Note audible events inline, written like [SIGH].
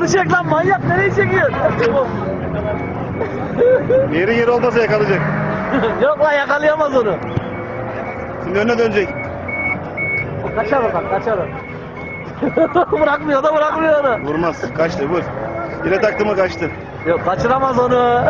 Onu çek lan manyak nereye çekiyor? [LAUGHS] Yeri geri olmasa yakalayacak. [LAUGHS] Yok lan yakalayamaz onu. Şimdi önüne dönecek. Kaçar o bak [LAUGHS] kaçar bırakmıyor da bırakmıyor onu. Vurmaz. Kaçtı vur. Yine taktı mı kaçtı. Yok kaçıramaz onu.